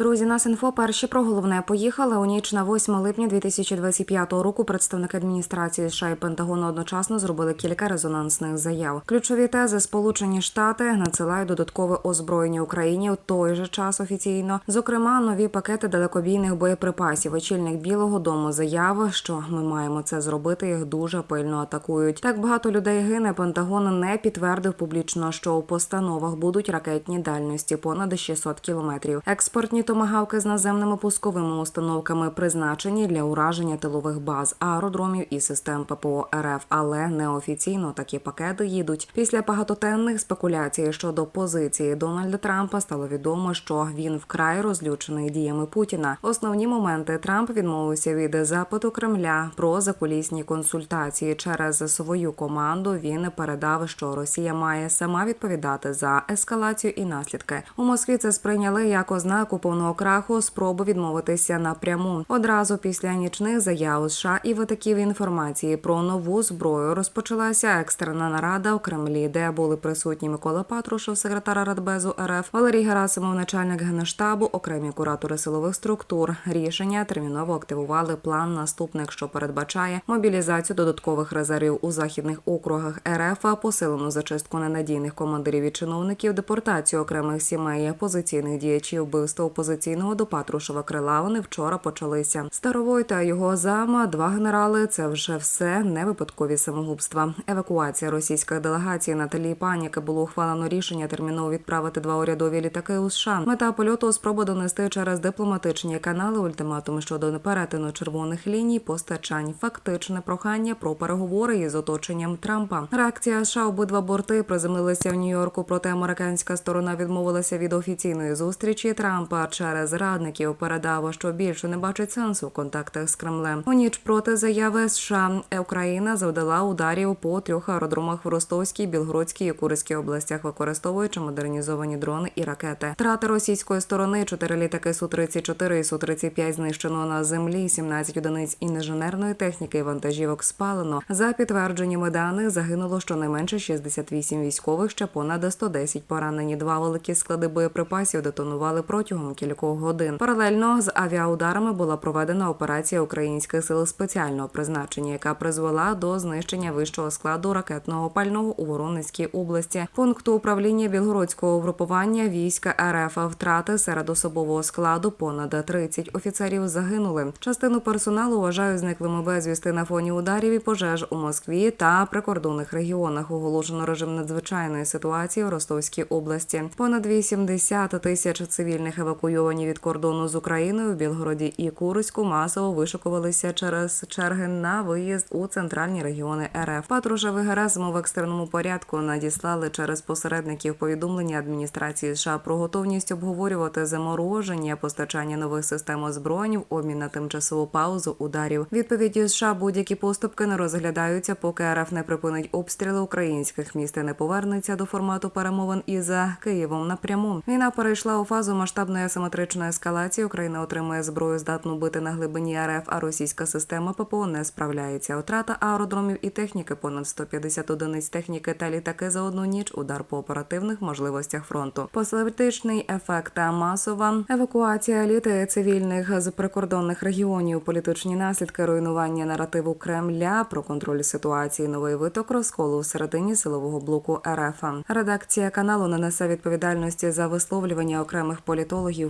Друзі, нас інфо перші про головне поїхали у ніч на 8 липня 2025 року. Представники адміністрації США і Пентагону одночасно зробили кілька резонансних заяв. Ключові тези Сполучені Штати надсилають додаткове озброєння Україні в той же час офіційно. Зокрема, нові пакети далекобійних боєприпасів. Очільник Білого Дому заявив, що ми маємо це зробити. Їх дуже пильно атакують. Так багато людей гине. Пентагон не підтвердив публічно, що у постановах будуть ракетні дальності понад 600 кілометрів. Експортні томагавки з наземними пусковими установками призначені для ураження тилових баз, аеродромів і систем ППО РФ, але неофіційно такі пакети їдуть. Після багатотенних спекуляцій щодо позиції Дональда Трампа стало відомо, що він вкрай розлючений діями Путіна. Основні моменти Трамп відмовився від запиту Кремля про закулісні консультації через свою команду. Він передав, що Росія має сама відповідати за ескалацію і наслідки. У Москві це сприйняли як ознаку повного краху спроби відмовитися напряму. Одразу після нічних заяв США і витоків інформації про нову зброю розпочалася екстрена нарада у Кремлі, де були присутні Микола Патрушев, секретар Радбезу РФ, Валерій Герасимов, начальник генштабу, окремі куратори силових структур. Рішення терміново активували план наступник, що передбачає мобілізацію додаткових резервів у західних округах РФ, посилену зачистку ненадійних командирів і чиновників, депортацію окремих сімей, позиційних діячів, вбивство опозиційного до Патрушева крила. Вони вчора почалися. Старовой та його зама, два генерали. Це вже все не випадкові самогубства. Евакуація російських делегацій на тлі паніки було ухвалено рішення терміново відправити два урядові літаки у США. Мета польоту спроба донести через дипломатичні канали ультиматум щодо перетину червоних ліній постачань. Фактичне прохання про переговори із оточенням Трампа. Реакція США обидва борти приземлилися в Нью-Йорку, проте американська сторона відмовилася від офіційної зустрічі Трампа через радників. Передав, що більше не бачить сенсу в контактах з Кремлем. У ніч проти заяви США Україна завдала ударів по трьох аеродромах в Ростовській, Білгородській і Курській областях, використовуючи модернізовані дрони і ракети. Трати російської сторони: чотири літаки су 34 і су 35 знищено на землі, 17 одиниць інженерної техніки і вантажівок спалено. За підтвердженнями даних загинуло щонайменше 68 військових, ще понад 110 поранені. Два великі склади боєприпасів детонували протягом кількох годин. Паралельно з авіаударами була проведена операція українських сил спеціального призначення, яка призвела до знищення вищого складу ракетного пального у Воронезькій області. Пункту управління білгородського угрупування війська РФ втрати серед особового складу понад 30 офіцерів загинули. Частину персоналу вважають зниклими безвісти на фоні ударів і пожеж у Москві та прикордонних регіонах. Оголошено режим надзвичайної ситуації в Ростовській області. Понад 80 тисяч цивільних евакуйовані від кордону з Україною в Білгороді і Курську масово вишикувалися через черги на виїзд у центральні регіони РФ. Патрушев і в екстреному порядку надіслали через посередників повідомлення адміністрації США про готовність обговорювати замороження постачання нових систем озброєнь в обмін на тимчасову паузу ударів. Відповіді США будь-які поступки не розглядаються, поки РФ не припинить обстріли українських міст і не повернеться до формату перемовин із Києвом напряму. Війна перейшла у фазу масштабної асиметричної ескалації. Україна отримує зброю, здатну бити на глибині РФ, а російська система ППО не справляється. Отрата аеродромів і техніки понад 150 одиниць техніки та літаки за одну ніч. Удар по оперативних можливостях фронту. Політичний ефект та масова евакуація еліти цивільних з прикордонних регіонів, політичні наслідки руйнування наративу Кремля про контроль ситуації, новий виток розколу всередині силового блоку РФ. Редакція каналу не несе відповідальності за висловлювання окремих політологів,